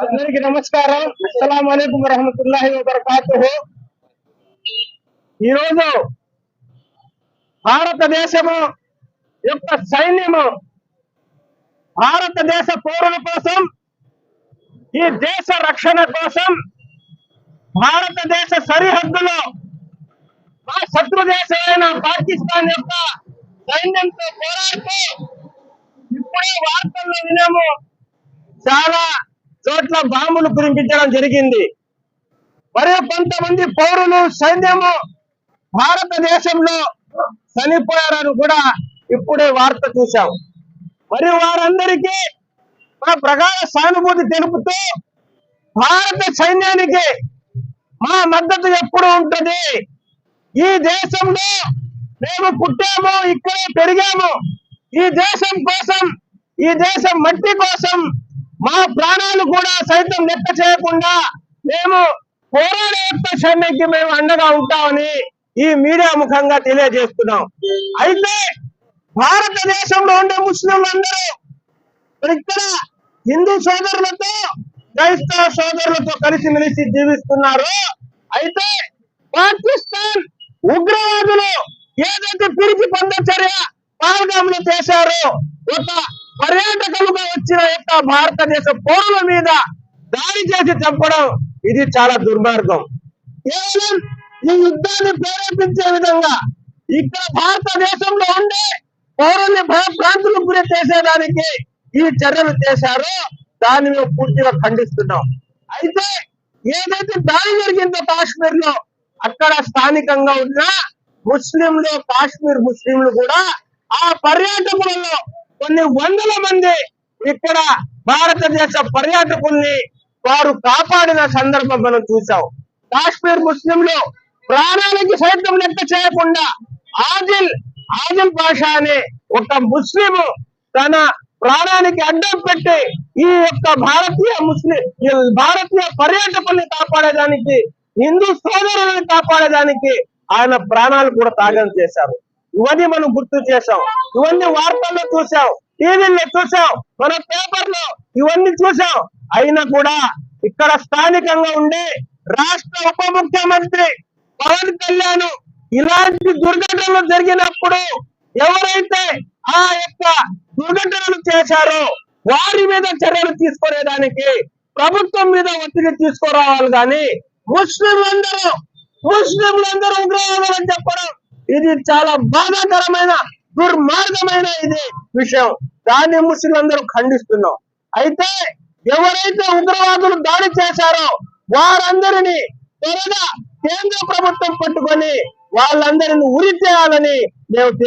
అందరికి నమస్కారం. అస్సలం అయికం వరహమతుల్లాహి వబర్కాతుహు. ఈరోజు భారతదేశము యొక్క సైన్యము భారతదేశ పౌరుల కోసం ఈ దేశ రక్షణ కోసం భారతదేశ సరిహద్దులో మా శత్రు దేశమైన పాకిస్తాన్ యొక్క సైన్యంతో పోరాడుతూ ఇప్పుడే వార్తల్లో వినాము చాలా చోట్ల బాంబులు కురిపించడం జరిగింది. మరియు కొంతమంది పౌరులు సైన్యము భారతదేశంలో చనిపోయారని కూడా ఇప్పుడే వార్త చూశాం. మరియు వారందరికీ మా ప్రగాఢ సానుభూతి తెలుపుతూ భారత సైన్యానికి మా మద్దతు ఎప్పుడు ఉంటుంది? ఈ దేశంలో మేము పుట్టాము ఇక్కడే పెరిగాము. ఈ దేశం కోసం ఈ దేశం మట్టి కోసం మా ప్రాణాలు కూడా సైతం లెక్క చేయకుండా మేము పోరాడే యొక్క సమ్మెకి మేము అండగా ఉంటామని ఈ మీడియా ముఖంగా తెలియజేస్తున్నాం. అయితే భారతదేశంలో ఉండే ముస్లింలందరూ ఇక్కడ హిందూ సోదరులతో క్రైస్తవ సోదరులతో కలిసిమెలిసి జీవిస్తున్నారు. అయితే పాకిస్తాన్ ఉగ్రవాదులు ఏదైతే పిరికి పొంద చర్య పాల్గాములు చేశారో ఒక పర్యాటకులుగా వచ్చిన యొక్క భారతదేశ పౌరుల మీద దాడి చేసి చంపడం ఇది చాలా దుర్మార్గం. కేవలం ఈ యుద్ధాన్ని ప్రేరేపించే విధంగా ఇక్కడ భారతదేశంలో ఉండే పౌరుల్ని భయభ్రాంతులకు గురి చేసేదానికి ఈ చర్యలు చేశారో దాన్ని మేము పూర్తిగా ఖండిస్తున్నాం. అయితే ఏదైతే దాడి జరిగిందో కాశ్మీర్లో అక్కడ స్థానికంగా ఉన్న ముస్లింలు కాశ్మీర్ ముస్లింలు కూడా ఆ పర్యాటకులలో కొన్ని వందల మంది ఇక్కడ భారతదేశ పర్యాటకుల్ని వారు కాపాడిన సందర్భం మనం చూసాం కాశ్మీర్ ముస్లింలు ప్రాణాలకి సైతం లెక్క చేయకుండా ఆదిల్ ఆదిల్ పాషా అనే ఒక ముస్లిం తన ప్రాణానికి అడ్డం పెట్టి ఈ యొక్క భారతీయ ముస్లిం ఈ భారతీయ పర్యాటకుల్ని కాపాడేదానికి హిందూ సోదరులను కాపాడేదానికి ఆయన ప్రాణాలు కూడా త్యాగం చేశారు. ఇవన్నీ మనం గుర్తు చేశాం. ఇవన్నీ వార్తల్లో చూసాం టీవీల్లో చూసాం మన పేపర్లో ఇవన్నీ చూసాం అయినా కూడా ఇక్కడ స్థానికంగా ఉండి రాష్ట్ర ఉప ముఖ్యమంత్రి పవన్ కళ్యాణ్ ఇలాంటి దుర్ఘటనలు జరిగినప్పుడు ఎవరైతే ఆ యొక్క దుర్ఘటనలు చేశారో వారి మీద చర్యలు తీసుకునేదానికి ప్రభుత్వం మీద ఒత్తిడి తీసుకురావాలి కానీ ముస్లింలందరూ ముస్లింలందరూ ఉగ్రవాదులని చెప్పడం ఇది చాలా బాధాకరమైన దుర్మార్గమైన ఇది విషయం. దాన్ని ముస్లింలందరూ ఖండిస్తున్నాం. అయితే ఎవరైతే ఉగ్రవాదులు దాడి చేశారో వారందరినీ త్వరగా కేంద్ర ప్రభుత్వం పట్టుకొని వాళ్ళందరిని ఉరి చేయాలని మేము